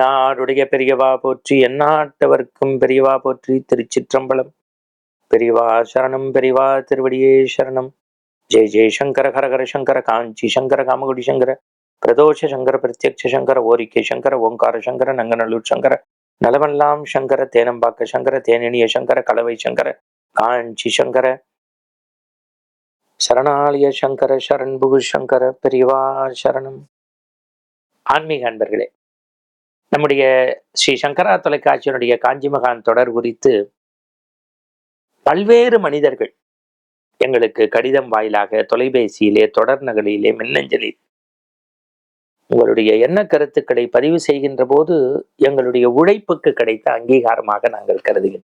நாடுடைய பெரியவா போற்றி எந்நாட்டவர்க்கும் பெரியவா போற்றி திருச்சிற்றம்பலம். பெரியவா சரணம் பெரியவா திருவடியே சரணம். ஜெய் ஜெய் சங்கர ஹர சங்கர காஞ்சி சங்கர காமகுடி சங்கர பிரதோஷ சங்கர பிரத்யக்ஷ சங்கர ஓரிக்கை சங்கர ஓங்கார சங்கர நங்கநல்லூர் சங்கர நலவெல்லாம் சங்கர தேனம்பாக்க சங்கர தேனினிய சங்கர கலவை சங்கர காஞ்சி சங்கர. சரணாலய சங்கர சரண்புகு சங்கர பெரியவா சரணம். ஆன்மீக அன்பர்களே நம்முடைய ஸ்ரீ சங்கரா தொலைக்காட்சியினுடைய காஞ்சி மகான் தொடர் குறித்து பல்வேறு மனிதர்கள் எங்களுக்கு கடிதம் வாயிலாக தொலைபேசியிலே தொடர் நகலிலே மின்னஞ்சலில் உங்களுடைய எண்ண கருத்துக்களை பதிவு செய்கின்ற போது எங்களுடைய உழைப்புக்கு கிடைத்த அங்கீகாரமாக நாங்கள் கருதுகிறோம்.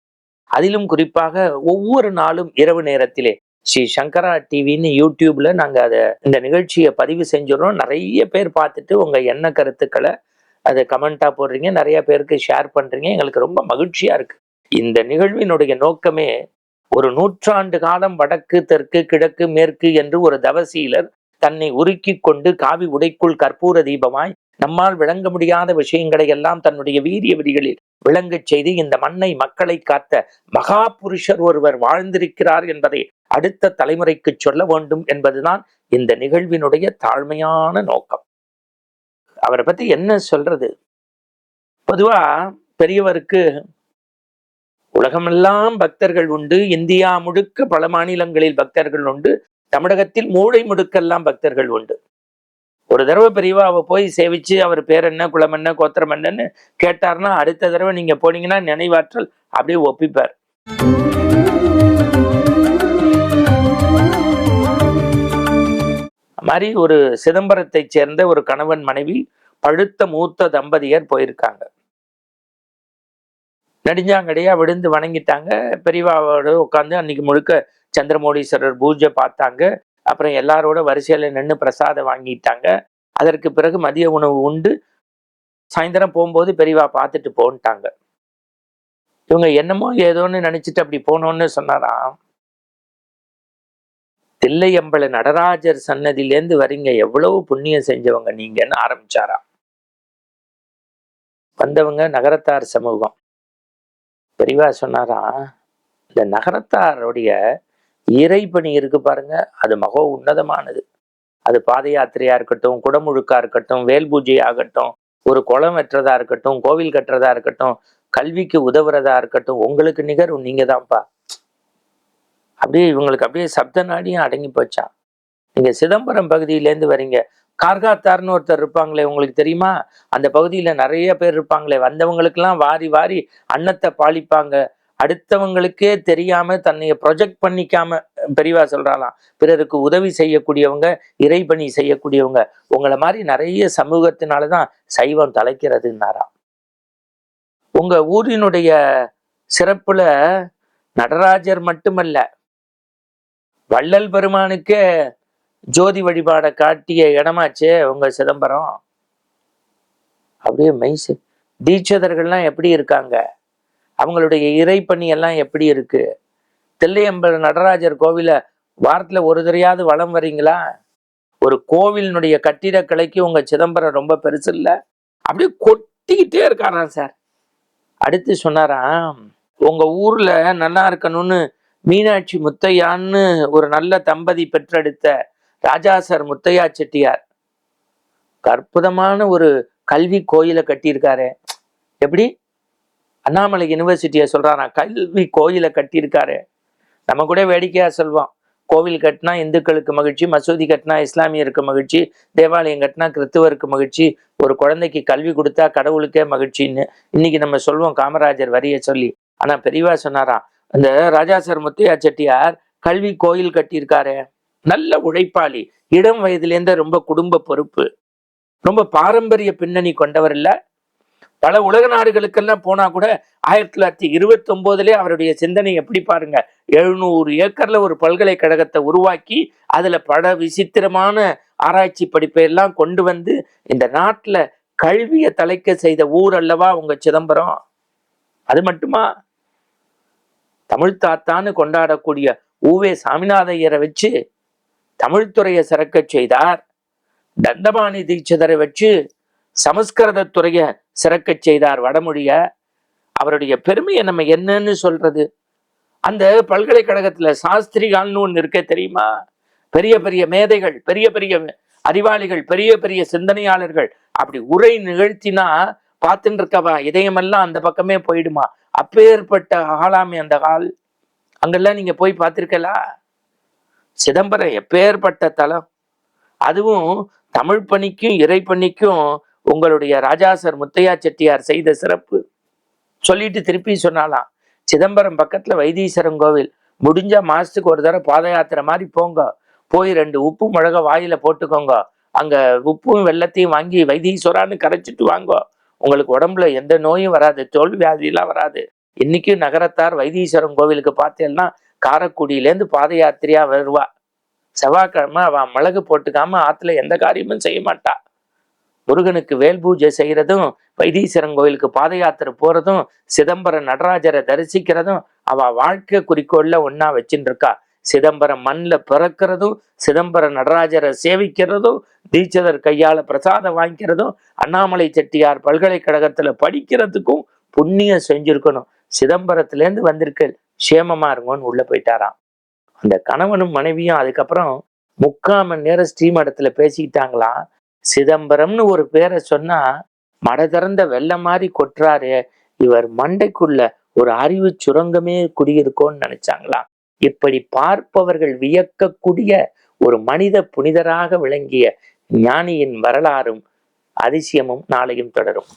அதிலும் குறிப்பாக ஒவ்வொரு நாளும் இரவு நேரத்திலே ஸ்ரீ சங்கரா டிவின்னு யூடியூப்ல நாங்க அதை இந்த நிகழ்ச்சியை பதிவு செஞ்சிடறோம். நிறைய பேர் பார்த்துட்டு உங்க எண்ண கருத்துக்களை அதை கமெண்டா போடுறீங்க நிறைய பேருக்கு ஷேர் பண்றீங்க எங்களுக்கு ரொம்ப மகிழ்ச்சியா இருக்கு. இந்த நிகழ்வினுடைய நோக்கமே ஒரு நூற்றாண்டு காலம் வடக்கு தெற்கு கிழக்கு மேற்கு என்று ஒரு தவசீலர் தன்னை உருக்கி கொண்டு காவி உடைக்குள் கற்பூர தீபமாய் நம்மால் விளங்க முடியாத விஷயங்களை எல்லாம் தன்னுடைய வீரிய விதிகளில் விளங்கச் செய்து இந்த மண்ணை மக்களை காத்த மகா புருஷர் ஒருவர் வாழ்ந்திருக்கிறார் என்பதை அடுத்த தலைமுறைக்கு சொல்ல வேண்டும் என்பதுதான் இந்த நிகழ்வினுடைய தாழ்மையான நோக்கம். அவரை பத்தி என்ன சொல்றது? பொதுவா பெரியவருக்கு உலகமெல்லாம் பக்தர்கள் உண்டு. இந்தியா முழுக்க பல மாநிலங்களில் பக்தர்கள் உண்டு. தமிழகத்தில் மூளை முடுக்கெல்லாம் பக்தர்கள் உண்டு. ஒரு தடவை பெரியவா அவ போய் சேவிச்சு அவர் பேர் என்ன குளம் என்ன கோத்திரம் என்னன்னு கேட்டார்னா அடுத்த தடவை நீங்க போனீங்கன்னா நினைவாற்றல் அப்படியே ஒப்பிப்பார். மாதிரி ஒரு சிதம்பரத்தை சேர்ந்த ஒரு கணவன் மனைவி பழுத்த மூத்த தம்பதியர் போயிருக்காங்க. நெடுஞ்சாங்கடையா விழுந்து வணங்கிட்டாங்க. பெரியவாவோட உட்காந்து அன்னைக்கு முழுக்க சந்திரமோடீஸ்வரர் பூஜை பார்த்தாங்க. அப்புறம் எல்லாரோட வரிசையில நின்று பிரசாதம் வாங்கிட்டாங்க. அதற்கு பிறகு மதிய உணவு உண்டு. சாயந்தரம் போகும்போது பெரியவா பார்த்துட்டு போன்ட்டாங்க. இவங்க என்னமோ ஏதோன்னு நினைச்சிட்டு அப்படி போனோன்னு சொன்னாராம். தில்லையம்பல நடராஜர் சன்னதியிலேருந்து வரீங்க. எவ்வளவு புண்ணியம் செஞ்சவங்க நீங்கன்னு ஆரம்பிச்சாரா? வந்தவங்க நகரத்தார் சமூகம். பெரியவா சொன்னாரா இந்த நகரத்தாருடைய பணி இருக்கு பாருங்க. அது மகோ உன்னதமானது. அது பாத யாத்திரையா இருக்கட்டும் குடமுழுக்கா இருக்கட்டும் வேல் பூஜை ஆகட்டும் ஒரு குளம் வெட்டுறதா இருக்கட்டும் கோவில் கட்டுறதா இருக்கட்டும் கல்விக்கு உதவுறதா இருக்கட்டும் உங்களுக்கு நிகர் நீங்க தான்ப்பா அப்படியே இவங்களுக்கு அப்படியே சப்த நாடியும் அடங்கி போச்சான் நீங்க சிதம்பரம் பகுதியிலேருந்து வரீங்க. கார்காத்தார்னு ஒருத்தர் இருப்பாங்களே உங்களுக்கு தெரியுமா? அந்த பகுதியில் நிறைய பேர் இருப்பாங்களே வந்தவங்களுக்கெல்லாம் வாரி வாரி அன்னத்தை பாலிப்பாங்க. அடுத்தவங்களுக்கே தெரியாம தன்னைய ப்ரொஜெக்ட் பண்ணிக்காம பெரியவா சொல்றாளாம் பிறருக்கு உதவி செய்யக்கூடியவங்க இறைபணி செய்யக்கூடியவங்க உங்களை மாதிரி நிறைய சமூகத்தினாலதான் சைவம் தலைக்கிறதுன்னாராம். உங்க ஊரினுடைய சிறப்புல நடராஜர் மட்டுமல்ல வள்ளல் பெருமானுக்கே ஜோதி வழிபாடை காட்டிய இடமாச்சே உங்க சிதம்பரம். அப்படியே மெய்சு தீட்சதர்கள்லாம் எப்படி இருக்காங்க? அவங்களுடைய இறைப்பணி எல்லாம் எப்படி இருக்கு? தில்லையம்பல நடராஜர் கோவில வாரத்துல ஒரு தடையாவது வளம் வரீங்களா ஒரு கோவிலினுடைய கட்டிடக்கலைக்கு உங்க சிதம்பரம் ரொம்ப பெருசு இல்லை? அப்படியே கொட்டிக்கிட்டே இருக்காராம் சார். அடுத்து சொன்னாராம் உங்க ஊர்ல நல்லா இருக்கணும்னு மீனாட்சி முத்தையான்னு ஒரு நல்ல தம்பதி பெற்றெடுத்த ராஜாசர் முத்தையா செட்டியார். அற்புதமான ஒரு கல்வி கோயிலை கட்டியிருக்காரு. எப்படி? அண்ணாமலை யூனிவர்சிட்டியை சொல்றாராம் கல்வி கோயிலை கட்டியிருக்காரு. நம்ம கூட வேடிக்கையா சொல்வோம். கோவில் கட்டினா இந்துக்களுக்கு மகிழ்ச்சி மசூதி கட்டினா இஸ்லாமியருக்கு மகிழ்ச்சி தேவாலயம் கட்டினா கிறிஸ்துவருக்கு மகிழ்ச்சி ஒரு குழந்தைக்கு கல்வி கொடுத்தா கடவுளுக்கே மகிழ்ச்சின்னு. இன்னைக்கு நம்ம சொல்லுவோம் காமராஜர் வரிய சொல்லி. ஆனா பெரியவா சொன்னாராம் அந்த ராஜாசர் முத்தையா செட்டியார் கல்வி கோயில் கட்டியிருக்காரு. நல்ல உழைப்பாளி. இளம் வயதுலேருந்தே ரொம்ப குடும்ப பொறுப்பு. ரொம்ப பாரம்பரிய பின்னணி கொண்டவர் இல்லை. பல உலக நாடுகளுக்கெல்லாம் போனா கூட ஆயிரத்தி தொள்ளாயிரத்தி இருபத்தி ஒன்பதுலயே அவருடைய சிந்தனை எப்படி பாருங்க. எழுநூறு ஏக்கர்ல ஒரு பல்கலைக்கழகத்தை உருவாக்கி அதுல பல விசித்திரமான ஆராய்ச்சி படிப்பை எல்லாம் கொண்டு வந்து இந்த நாட்டுல கல்வியை தலைக்க செய்த ஊர் அல்லவா உங்க சிதம்பரம்? அது மட்டுமா? தமிழ் தாத்தான்னு கொண்டாடக்கூடிய ஊவே சாமிநாதையரை வச்சு தமிழ்துறையை சிறக்க செய்தார். தண்டபாணி தீட்சிதரை வச்சு சமஸ்கிருதத்துறையை சிறக்க செய்தார் வடமொழிய. அவருடைய பெருமையை நம்ம என்னன்னு சொல்றது? அந்த பல்கலைக்கழகத்துல சாஸ்திரிகால்னு ஒன்று இருக்க தெரியுமா? பெரிய பெரிய மேதைகள் பெரிய பெரிய அறிவாளிகள் பெரிய பெரிய சிந்தனையாளர்கள் அப்படி உரை நிகழ்த்தினா பார்த்துட்டு இருக்கவா இதயமெல்லாம் அந்த பக்கமே போயிடுமா? அப்பேற்பட்ட ஆளாமை அந்த ஹால் அங்கெல்லாம் நீங்க போய் பார்த்துருக்கலா? சிதம்பரம் எப்பேற்பட்ட தலம். அதுவும் தமிழ் பணிக்கும் இறை பணிக்கும் உங்களுடைய ராஜாசர் முத்தையா செட்டியார் செய்த சிறப்பு. சொல்லிட்டு திருப்பி சொன்னாலாம் சிதம்பரம் பக்கத்துல வைத்தீஸ்வரன் கோவில். முடிஞ்சா மாசத்துக்கு ஒரு தடவை பாத யாத்திரை மாதிரி போங்க. போய் ரெண்டு உப்பு மிளகா வாயில போட்டுக்கோங்க. அங்க உப்பும் வெள்ளத்தையும் வாங்கி வைத்தீஸ்வரான்னு கரைச்சிட்டு வாங்க. உங்களுக்கு உடம்புல எந்த நோயும் வராது தோல் வியாதியெல்லாம் வராது. இன்னைக்கும் நகரத்தார் வைத்தீஸ்வரன் கோவிலுக்கு பார்த்தேன்னா காரக்குடியிலேருந்து பாத யாத்திரையா வருவா. செவ்வாய்க்கிழமை அவ மிளகு போட்டுக்காம ஆத்துல எந்த காரியமும் செய்ய மாட்டா. முருகனுக்கு வேல் பூஜை செய்யறதும் வைத்தீஸ்வரன் கோயிலுக்கு பாத யாத்திரை போறதும் சிதம்பரம் நடராஜரை தரிசிக்கிறதும் அவ வாழ்க்கை குறிக்கோள்ல ஒன்னா வச்சுட்டு இருக்கா சிதம்பரம் மண்ணில் பிறக்கிறதும் சிதம்பரம் நடராஜரை சேவிக்கிறதும் தீட்சிதர் கையால பிரசாதம் வாங்கிக்கிறதும் அண்ணாமலை செட்டியார் பல்கலைக்கழகத்துல படிக்கிறதுக்கும் புண்ணியம் செஞ்சுருக்கணும். சிதம்பரத்துலேருந்து வந்திருக்கு. சேமமாக இருங்கன்னு உள்ள போயிட்டாராம். அந்த கணவனும் மனைவியும் அதுக்கப்புறம் முக்கால் மணி நேரம் ஸ்ரீமடத்துல பேசிக்கிட்டாங்களாம். சிதம்பரம்னு ஒரு பேரை சொன்னா மட திறந்த வெள்ளம் மாதிரி கொட்டுறாரு. இவர் மண்டைக்குள்ள ஒரு அறிவு சுரங்கமே குடியிருக்கோன்னு நினைச்சாங்களாம். இப்படி பார்ப்பவர்கள் வியக்கக்கூடிய ஒரு மனித புனிதராக விளங்கிய ஞானியின் வரலாறும் அதிசயமும் நாளையும் தொடரும்.